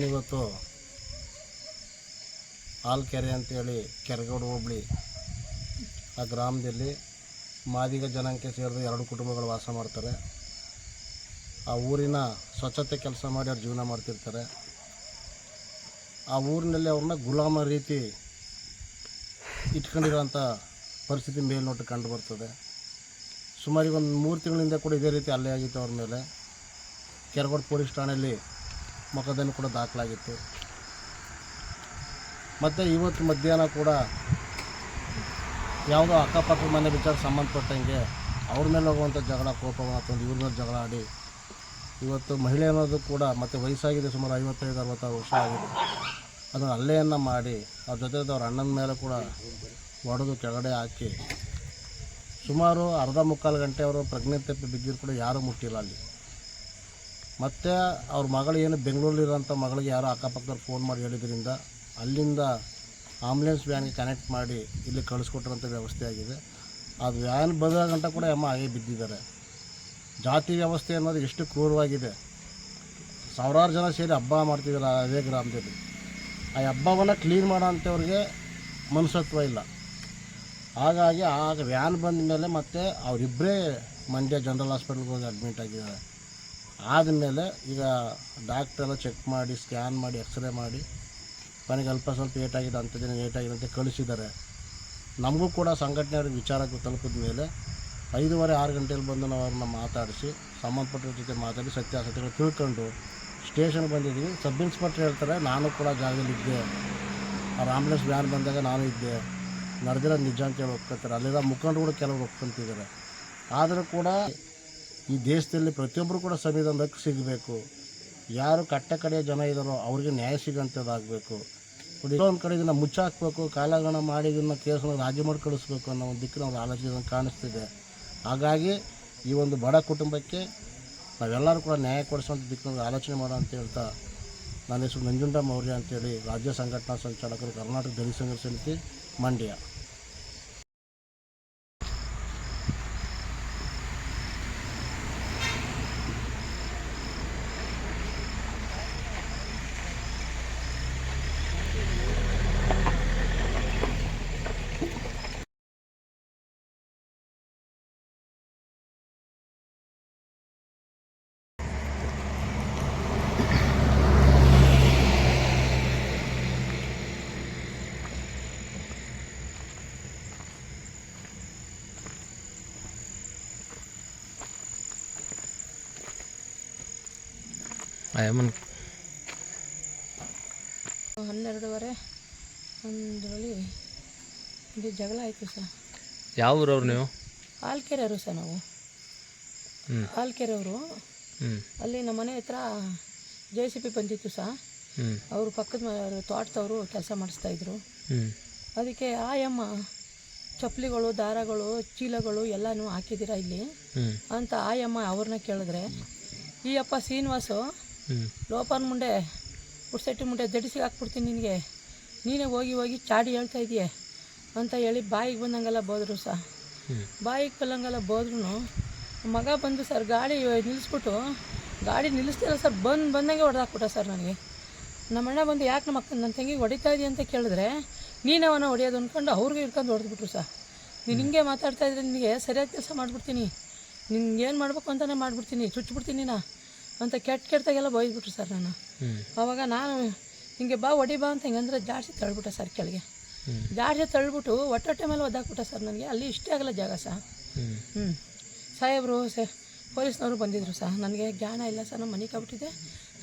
ಇವತ್ತು ಹಾಲ್ಕೆರೆ ಅಂತೇಳಿ ಕೆರಗೋಡು ಹೋಬಳಿ ಆ ಗ್ರಾಮದಲ್ಲಿ ಮಾದಿಗ ಜನಾಂಗಕ್ಕೆ ಸೇರಿದ ಎರಡು ಕುಟುಂಬಗಳು ವಾಸ ಮಾಡ್ತಾರೆ. ಆ ಊರಿನ ಸ್ವಚ್ಛತೆ ಕೆಲಸ ಮಾಡಿ ಅವ್ರು ಜೀವನ ಮಾಡ್ತಿರ್ತಾರೆ. ಆ ಊರಿನಲ್ಲಿ ಅವ್ರನ್ನ ಗುಲಾಮ ರೀತಿ ಇಟ್ಕೊಂಡಿರೋಂಥ ಪರಿಸ್ಥಿತಿ ಮೇಲ್ನೋಟ ಕಂಡು ಬರ್ತದೆ. ಸುಮಾರಿಗೆ ಒಂದು ಮೂರು ತಿಂಗಳಿಂದ ಕೂಡ ಇದೇ ರೀತಿ ಅಲ್ಲೇ ಆಗಿತ್ತು ಅವ್ರ ಮೇಲೆ. ಕೆರಗೋಡು ಪೊಲೀಸ್ ಠಾಣೆಯಲ್ಲಿ ಮೊಕದ್ದಮೆ ಕೂಡ ದಾಖಲಾಗಿತ್ತು. ಮತ್ತು ಇವತ್ತು ಮಧ್ಯಾಹ್ನ ಕೂಡ ಯಾವುದೋ ಅಕ್ಕಪಕ್ಕದ ಮನೆ ವಿಚಾರ ಸಂಬಂಧಪಟ್ಟಂಗೆ ಅವ್ರ ಮೇಲೆ ಹೋಗುವಂಥ ಜಗಳ ಕೋಪ ತಂದು ಇವ್ರ ಮೇಲೆ ಜಗಳ ಆಡಿ ಇವತ್ತು ಮಹಿಳೆ ಅನ್ನೋದು ಕೂಡ ಮತ್ತು ವಯಸ್ಸಾಗಿದೆ ಸುಮಾರು ಐವತ್ತೈದು, ಅರವತ್ತಾರು ವರ್ಷ ಆಗಿದೆ. ಅದನ್ನು ಹಲ್ಲೆಯನ್ನು ಮಾಡಿ ಅವ್ರ ಜೊತೆ ಅವ್ರ ಅಣ್ಣನ ಮೇಲೆ ಕೂಡ ಹೊಡೆದು ಕೆಳಗಡೆ ಹಾಕಿ ಸುಮಾರು ಅರ್ಧ ಮುಕ್ಕಾಲು ಗಂಟೆ ಅವರು ಪ್ರಜ್ಞೆ ತಪ್ಪಿ ಬಿದ್ದಿರು ಕೂಡ ಯಾರೂ ಮುಟ್ಟಿಲ್ಲ ಅಲ್ಲಿ. ಮತ್ತು ಅವ್ರ ಮಗಳು ಏನು ಬೆಂಗಳೂರಲ್ಲಿರೋಂಥ ಮಗಳಿಗೆ ಯಾರೋ ಅಕ್ಕಪಕ್ಕದವ್ರು ಫೋನ್ ಮಾಡಿ ಹೇಳಿದ್ರಿಂದ ಅಲ್ಲಿಂದ ಆಂಬುಲೆನ್ಸ್ ವ್ಯಾನ್ಗೆ ಕನೆಕ್ಟ್ ಮಾಡಿ ಇಲ್ಲಿ ಕಳಿಸ್ಕೊಟ್ರಂಥ ವ್ಯವಸ್ಥೆ ಆಗಿದೆ. ಅದು ವ್ಯಾನ್ ಬರೋ ಗಂಟ ಕೂಡ ಅಮ್ಮ ಹಾಗೆ ಬಿದ್ದಿದ್ದಾರೆ. ಜಾತಿ ವ್ಯವಸ್ಥೆ ಅನ್ನೋದು ಎಷ್ಟು ಕ್ರೂರವಾಗಿದೆ. ಸಾವಿರಾರು ಜನ ಸೇರಿ ಹಬ್ಬ ಮಾಡ್ತಿದ್ದಾರೆ ಅದೇ ಗ್ರಾಮದಲ್ಲಿ. ಆ ಹಬ್ಬವನ್ನು ಕ್ಲೀನ್ ಮಾಡೋ ಅಂಥವ್ರಿಗೆ ಮನುಷ್ಯತ್ವ ಇಲ್ಲ. ಹಾಗಾಗಿ ಆಗ ವ್ಯಾನ್ ಬಂದ ಮೇಲೆ ಮತ್ತೆ ಅವರಿಬ್ಬರೇ ಮಂಡ್ಯ ಜನರಲ್ ಹಾಸ್ಪಿಟ್ಲ್ಗೆ ಹೋಗಿ ಅಡ್ಮಿಟ್ ಆಗಿದ್ದಾರೆ. ಆದಮೇಲೆ ಈಗ ಡಾಕ್ಟ್ರೆಲ್ಲ ಚೆಕ್ ಮಾಡಿ ಸ್ಕ್ಯಾನ್ ಮಾಡಿ ಎಕ್ಸ್ರೇ ಮಾಡಿ, ನನಗೆ ಅಲ್ಪ ಸ್ವಲ್ಪ ಏಟಾಗಿದೆ ಅಂಥ ದಿನ ಏಟಾಗಿದೆ ಅಂತ ಕಳಿಸಿದ್ದಾರೆ. ನಮಗೂ ಕೂಡ ಸಂಘಟನೆಯವ್ರಿಗೆ ವಿಚಾರಕ್ಕೆ ತಲುಪಿದ ಮೇಲೆ ಐದೂವರೆ, ಆರು ಗಂಟೆಯಲ್ಲಿ ಬಂದು ನಾವು ಅವ್ರನ್ನ ಮಾತಾಡಿಸಿ ಸಂಬಂಧಪಟ್ಟವ್ರ ಜೊತೆ ಮಾತಾಡಿ ಸತ್ಯಾಸತ್ಯಗಳು ತಿಳ್ಕೊಂಡು ಸ್ಟೇಷನ್ಗೆ ಬಂದಿದ್ದೀವಿ ಸಬ್ ಇನ್ಸ್ಪೆಕ್ಟರ್ ಹೇಳ್ತಾರೆ, ನಾನು ಕೂಡ ಜಾಗದಲ್ಲಿ ಇದ್ದೆ. ಅವ್ರ ಆಂಬುಲೆನ್ಸ್ ವ್ಯಾನ್ ಬಂದಾಗ ನಾನು ಇದ್ದೆ. ನಡೆದಿರೋ ನಿಜ ಅಂತೇಳಿ ಒಪ್ಕೊತಾರೆ ಅಲ್ಲಿರೋ ಮುಖಂಡರು ಕೆಲವರು ಒಪ್ಕೊಂತಿದ್ದಾರೆ. ಆದರೂ ಕೂಡ ಈ ದೇಶದಲ್ಲಿ ಪ್ರತಿಯೊಬ್ಬರು ಕೂಡ ಸಂವಿಧಾನದ ಹಕ್ಕು ಸಿಗಬೇಕು. ಯಾರು ಕಟ್ಟ ಕಡೆಯ ಜನ ಇದ್ದಾರೋ ಅವ್ರಿಗೆ ನ್ಯಾಯ ಸಿಗೋಂಥದ್ದಾಗಬೇಕು ಒಂದು ಕಡೆ ಇದನ್ನು ಮುಚ್ಚಾಕಬೇಕು ಕಾಲಗಣ ಮಾಡಿ ಇದನ್ನು ಕೇಸನ್ನು ರಾಜಿ ಮಾಡಿ ಕಳಿಸ್ಬೇಕು ಅನ್ನೋ ಒಂದು ದಿಕ್ಕಿನ ಒಂದು ಆಲೋಚನೆ ಕಾಣಿಸ್ತಿದೆ. ಹಾಗಾಗಿ ಈ ಒಂದು ಬಡ ಕುಟುಂಬಕ್ಕೆ ನಾವೆಲ್ಲರೂ ಕೂಡ ನ್ಯಾಯ ಕೊಡಿಸುವಂಥ ದಿಕ್ಕಿನಲ್ಲಿ ಆಲೋಚನೆ ಮಾಡೋ ಅಂತ ಹೇಳ್ತಾ ನನ್ನ ಹೆಸರು ನಂಜುಂಡ ಮೌರ್ಯ ಅಂತೇಳಿ ರಾಜ್ಯ ಸಂಘಟನಾ ಸಂಚಾಲಕರು ಕರ್ನಾಟಕ ದಲಿತ ಸಂಘರ್ಷ ಸಮಿತಿ ಮಂಡ್ಯ. ಅಯ್ಯಮ್ಮನ ಹನ್ನೆರಡುವರೆ. ಒಂದರಲ್ಲಿ ಇದು ಜಗಳ ಆಯಿತು ಸರ್. ಯಾವ ಊರವ್ರು ನೀವು? ಹಾಲ್ಕೆರೆಯವರು ಸರ್ ನಾವು. ಹಾಲ್ಕೆರೆಯವರು. ಅಲ್ಲಿ ನಮ್ಮ ಮನೆ ಹತ್ರ ಜೆ ಸಿ ಪಿ ಬಂದಿತ್ತು ಸರ್. ಅವರು ಪಕ್ಕದ ತೋಟದವರು ಕೆಲಸ ಮಾಡಿಸ್ತಾಯಿದ್ರು ಹ್ಮ್. ಅದಕ್ಕೆ ಆಯಮ್ಮ ಚಪ್ಪಲಿಗಳು ದಾರಗಳು ಚೀಲಗಳು ಎಲ್ಲನೂ ಹಾಕಿದ್ದೀರಾ ಇಲ್ಲಿ? ಅಂತ ಆಯಮ್ಮ ಅವ್ರನ್ನ ಕೇಳಿದ್ರೆ ಈ ಅಪ್ಪ ಶ್ರೀನಿವಾಸು ಲೋಪನ್ ಮುಂಡೆ ಪುಡ್ಸೆಟ್ಟಿ ಮುಂಡೆ ದಡಿಸಿ ಹಾಕ್ಬಿಡ್ತೀನಿ ನಿನಗೆ. ನೀನೇ ಹೋಗಿ ಹೋಗಿ ಚಾಡಿ ಹೇಳ್ತಾ ಇದೆಯೇ ಅಂತ ಹೇಳಿ ಬಾಯಿಗೆ ಬಂದಂಗೆಲ್ಲ ಬೋದ್ರು ಸಹ ಬಾಯಿಗೆ ಬಲ್ಲಂಗೆಲ್ಲ ಬೋದ್ರೂ ಮಗ ಬಂದು ಸರ್ ಗಾಡಿ ನಿಲ್ಲಿಸ್ಬಿಟ್ಟು, ಗಾಡಿ ನಿಲ್ಲಿಸ್ತಿಲ್ಲ ಸರ್, ಬಂದು ಬಂದಂಗೆ ಹೊಡೆದಾಕ್ಬಿಟ್ಟ ಸರ್ ನನಗೆ. ನಮ್ಮ ಅಣ್ಣ ಬಂದು ಯಾಕೆ ನಮ್ಮ ಅಕ್ಕ ನನ್ನ ತಂಗಿಗೆ ಹೊಡಿತಾ ಇದೀಯ ಅಂತ ಕೇಳಿದ್ರೆ, ನೀನು ಅವನ ಹೊಡೆಯೋದು ಅಂದ್ಕೊಂಡು ಅವ್ರಿಗೆ ಹಿಡ್ಕೊಂಡು ಹೊಡೆದ್ಬಿಟ್ರು ಸರ್ ನೀನು ಹಿಂಗೆ ಮಾತಾಡ್ತಾ ಇದ್ರೆ ನಿನಗೆ ಸರಿಯಾದ ಕೆಲಸ ಮಾಡಿಬಿಡ್ತೀನಿ. ನಿನ್ಗೆ ಏನು ಅಂತಲೇ ಮಾಡಿಬಿಡ್ತೀನಿ ಚುಚ್ಚಿಬಿಡ್ತೀನಿ ನಾ. ಅಂತ ಕೆಟ್ಟ ಕೆಟ್ಟದಾಗೆಲ್ಲ ಬೈದ್ಬಿಟ್ರು ಸರ್ ನಾನು. ಅವಾಗ ನಾನು ಹಿಂಗೆ ಬಾ ಒಡಿ ಬಾ ಅಂತ ಹಿಂಗಂದ್ರೆ ಜಾಡ್ಸಿ ತಳ್ಬಿಟ್ಟೆ ಸರ್ ಕೆಳಗೆ. ಜಾಸ್ತಿ ಜಾಡ್ಸಿ ತಳ್ಬಿಟ್ಟು ಒಟ್ಟೊಟ್ಟೆ ಮೇಲೆ ಒದ್ದಾಕ್ಬಿಟ್ಟ ಸರ್ ನನಗೆ. ಅಲ್ಲಿ ಇಷ್ಟೇ ಆಗಲ್ಲ ಜಾಗ ಸಹ. ಹ್ಞೂ ಸಾಹೇಬರು ಸೆ ಪೊಲೀಸ್ನವರು ಬಂದಿದ್ದರು ಸಹ. ನನಗೆ ಜ್ಞಾನ ಇಲ್ಲ ಸರ್ ನಮ್ಮ ಮನೆ ಕಬಿಟ್ಟಿದೆ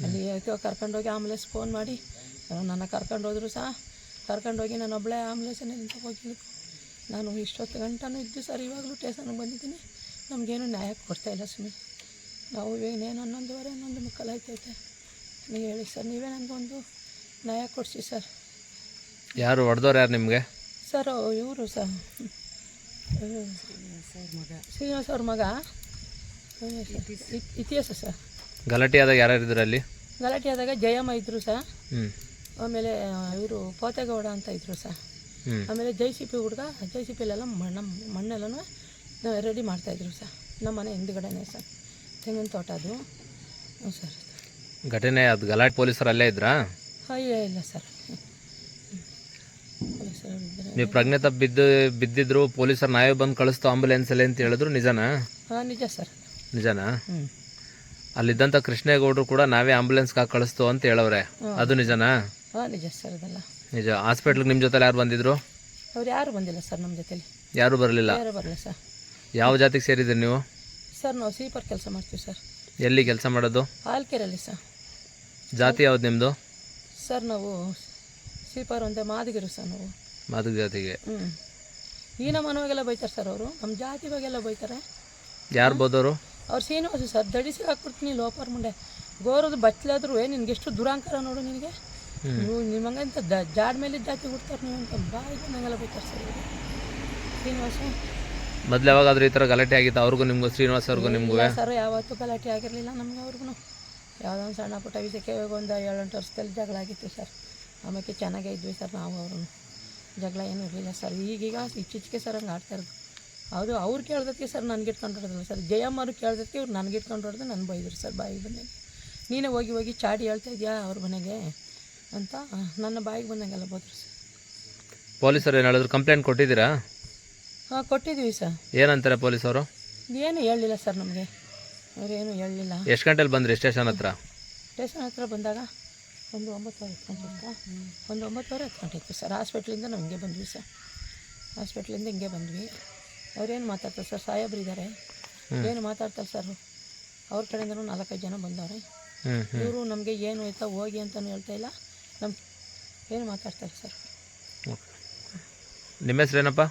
ಅಲ್ಲಿ ಯಾಕೋ ಕರ್ಕೊಂಡೋಗಿ ಆಂಬುಲೆನ್ಸ್ ಫೋನ್ ಮಾಡಿ ನನ್ನ ಕರ್ಕೊಂಡೋದ್ರು ಸಹ. ಕರ್ಕೊಂಡೋಗಿ ನಾನು ಒಬ್ಬಳೇ ಆಂಬುಲೆನ್ಸನ್ನು ಹೋಗಿ ನಾನು ಇಷ್ಟೊತ್ತು ಗಂಟನೂ ಇದ್ದು ಸರ್ ಇವಾಗಲೂ ಟೇಸನ್ನು ಬಂದಿದ್ದೀನಿ. ನಮಗೇನು ನ್ಯಾಯ ಕೊಡ್ತಾ ಇಲ್ಲ ಸುಮ್ಮನೆ ನಾವು ಇನ್ನೇನು ಹನ್ನೊಂದುವರೆ ಹನ್ನೊಂದು ಮುಕ್ಕಾಲು ಆಯ್ತೈತೆ ನೀವು ಹೇಳಿ ಸರ್ ನೀವೇ ನನಗೊಂದು ನ್ಯಾಯ ಕೊಡಿಸಿ ಸರ್. ಯಾರು ಹೊಡೆದವ್ರು ಯಾರು ನಿಮಗೆ? ಸರ್ ಇವರು ಸರ್. ಶ್ರೀನಿವಾಸ ಅವ್ರ ಮಗ. ಇತ್- ಇತಿಹಾಸ ಸರ್. ಗಲಾಟೆ ಆದಾಗ ಯಾರ್ಯಾರು ಇದ್ರು ಅಲ್ಲಿ? ಗಲಾಟೆ ಆದಾಗ ಜಯಮ್ಮ ಇದ್ದರು ಸರ್. ಆಮೇಲೆ ಇವರು ಪೋತೆಗೌಡ ಅಂತ ಇದ್ದರು ಸರ್. ಆಮೇಲೆ ಜೈ ಸಿ ಪಿ ಹುಡುಗ ಜೈ ಸಿ ಪಿಲೆಲ್ಲ ಮಣ್ಣು ಮಣ್ಣೆಲ್ಲನೂ ರೆಡಿ ಮಾಡ್ತಾಯಿದ್ರು ಸರ್. ನಮ್ಮ ಮನೆ ಹಿಂದ್ಗಡೆನೇ ಸರ್. ತೆಂಗಿನ ತೋಟ ಅದು. ಹ್ಞೂ ಸರ್. ಘಟನೆ ಅದು ಗಲಾಟೆ ಪೊಲೀಸರು ಅಲ್ಲೇ ಇದ್ರಾ? ಅಯ್ಯೋ ಇಲ್ಲ ಸರ್. ಪೊಲೀಸರು ಇದ್ದಾರೆ. ನೀವು ಪ್ರಜ್ಞೆ ತಪ್ಪು ಬಿದ್ದು ಬಿದ್ದಿದ್ರು ಪೊಲೀಸರು ನಾವೇ ಬಂದು ಕಳಿಸ್ತು ಆಂಬುಲೆನ್ಸ್ ಅಲ್ಲಿ ಅಂತ ಹೇಳಿದ್ರು ನಿಜನಾ? ಹಾಂ ನಿಜ ಸರ್. ನಿಜನಾ? ಹ್ಞೂ. ಅಲ್ಲಿದ್ದಂಥ ಕೃಷ್ಣೇಗೌಡರು ಕೂಡ ನಾವೇ ಆಂಬುಲೆನ್ಸ್ ಹಾಕಿ ಕಳಿಸ್ತು ಅಂತ ಹೇಳವ್ರೆ. ಅದು ನಿಜನಾ? ಹಾಂ ನಿಜ ಸರ್ ಅದೆಲ್ಲ. ನಿಜ. ಹಾಸ್ಪಿಟ್ಲಿಗೆ ನಿಮ್ಮ ಜೊತೆಲಿ ಯಾರು ಬಂದಿದ್ರು? ಅವ್ರು ಯಾರು ಬಂದಿಲ್ಲ ಸರ್ ನಮ್ಮ ಜೊತೆಲಿ? ಯಾರೂ ಬರಲಿಲ್ಲ? ಯಾರು ಬರಲ್ಲ ಸರ್. ಯಾವ ಜಾತಿಗೆ ಸೇರಿದ್ರಿ ನೀವು? ಸರ್ ನಾವು ಸ್ವೀಪರ್ ಕೆಲಸ ಮಾಡ್ತೀವಿ ಸರ್. ಎಲ್ಲಿ ಕೆಲಸ ಮಾಡೋದು? ಹಾಲ್ಕೆರೆಯಲ್ಲಿ ಸರ್. ಜಾತಿ ಯಾವ್ದು ನಿಮ್ಮದು ಸರ್ ನಾವು ಸ್ವೀಪರ್ ಒಂದೇ ಮಾದಿಗಿರು ಸರ್ ನಾವು. ಮಾದಕ ಜಾತಿಗೆ. ಹ್ಞೂ ಈ ನಮ್ಮ ಮನವಾಗೆಲ್ಲ ಬೈತಾರೆ ಸರ್ ಅವರು. ನಮ್ಮ ಜಾತಿ ಬಗ್ಗೆಲ್ಲ ಬೈತಾರೆ. ಯಾರು ಬೋದವರು ಅವ್ರು ಶ್ರೀನಿವಾಸ ಸರ್ ದಡಿಸಿ ಹಾಕ್ಬಿಡ್ತೀನಿ ಲೋಪರ್ ಮುಂಡೆ ಗೋರದ ಬಚ್ಚಲಾದ್ರೂ ನಿನ್ಗೆ ಎಷ್ಟು ದುರಾಂಕಾರ ನೋಡು ನಿನಗೆ. ನೀವು ನಿಮ್ಮಂಗಂತ ದ ಜಾಡ್ ಮೇಲೆ ಜಾತಿ ಹುಡ್ತಾರೆ ನೀವು ಅಂತ ಬಾಯಿಗೆ ನಂಗೆಲ್ಲ ಬೈತಾರೆ ಸರ್ ಶ್ರೀನಿವಾಸ. ಮೊದ್ಲು ಯಾವಾಗಾದ್ರೂ ಈ ಥರ ಗಲಾಟೆ ಆಗಿತ್ತು ಅವ್ರಿಗೂ ನಿಮಗೆ ಶ್ರೀನಿವಾಸ್ ಅವ್ರಿಗೂ ನಿಮಗೂ? ಸರ್ ಯಾವತ್ತೂ ಗಲಾಟೆ ಆಗಿರಲಿಲ್ಲ ನಮಗೆ ಅವ್ರಿಗೂ. ಯಾವುದೋ ಒಂದು ಸಣ್ಣ ಪುಟ್ಟ ವಿಷಯಕ್ಕೆ ಒಂದು ಏಳೆಂಟು ವರ್ಷದಲ್ಲಿ ಜಗಳ ಆಗಿತ್ತು ಸರ್. ಆಮೇಲೆ ಚೆನ್ನಾಗೇ ಇದ್ವಿ ಸರ್ ನಾವು ಅವ್ರೂ ಜಗಳ ಏನೂ ಇರಲಿಲ್ಲ ಸರ್. ಈಗೀಗ ಇತ್ತೀಚೆಗೆ ಸರ್ ಹಂಗೆ ಆಡ್ತಾ ಇರೋದು. ಹೌದು ಅವ್ರು ಕೇಳ್ದಕ್ಕೆ ಸರ್ ನನಗೆ ಇಟ್ಕೊಂಡು ಹೊಡೆದಿಲ್ಲ ಸರ್. ಜಯಮ್ಮ ಅವ್ರು ಕೇಳ್ದಕ್ಕೆ ಇವ್ರು ನನಗೆ ಇಟ್ಕೊಂಡು ಹೊಡೆದು ನನ್ನ ಬೈದರು ಸರ್ ಬಾಯಿಗೆ ಬಂದಂಗೆ. ನೀನೇ ಹೋಗಿ ಹೋಗಿ ಚಾಡಿ ಹೇಳ್ತಾ ಇದೆಯಾ ಅವ್ರ ಮನೆಗೆ ಅಂತ ನನ್ನ ಬಾಯಿಗೆ ಬಂದಂಗೆಲ್ಲ ಬೋದ್ರು ಸರ್. ಪೊಲೀಸರು ಏನು ಹೇಳಿದ್ರು ಕಂಪ್ಲೇಂಟ್ ಕೊಟ್ಟಿದ್ದೀರಾ? ಹಾಂ ಕೊಟ್ಟಿದ್ದೀವಿ ಸರ್. ಏನಂತಾರೆ ಪೊಲೀಸವರು ಏನು ಹೇಳಲಿಲ್ಲ ಸರ್ ನಮಗೆ. ಅವರೇನು ಹೇಳಲಿಲ್ಲ ಎಷ್ಟು ಗಂಟೆಲಿ ಬಂದ್ರಿ ಸ್ಟೇಷನ್ ಹತ್ರ? ಸ್ಟೇಷನ್ ಹತ್ರ ಬಂದಾಗ ಒಂದು ಒಂಬತ್ತುವರೆ ಹತ್ತು ಗಂಟೆ ಒಂದು ಒಂಬತ್ತುವರೆ ಹತ್ತು ಗಂಟೆ ಇತ್ತು ಸರ್. ಹಾಸ್ಪಿಟ್ಲಿಂದ ನಾವು ಹಿಂಗೆ ಬಂದ್ವಿ ಸರ್. ಹಾಸ್ಪಿಟ್ಲಿಂದ ಹಿಂಗೆ ಬಂದ್ವಿ. ಅವ್ರೇನು ಮಾತಾಡ್ತಾರೆ ಸರ್? ಸಾಹೇಬ್ರು ಇದ್ದಾರೆ ಏನು ಮಾತಾಡ್ತಾರೆ ಸರ್? ಅವ್ರ ಕಡೆಯಿಂದನೂ ನಾಲ್ಕೈದು ಜನ ಬಂದವ್ರೆ. ಇವರು ನಮಗೆ ಏನು ಆಯ್ತಾ ಹೋಗಿ ಅಂತಲೂ ಹೇಳ್ತಾ ಇಲ್ಲ. ನಮ್ಮ ಏನು ಮಾತಾಡ್ತಾರೆ ಸರ್? ನಿಮ್ಮ ಹೆಸ್ರೇನಪ್ಪ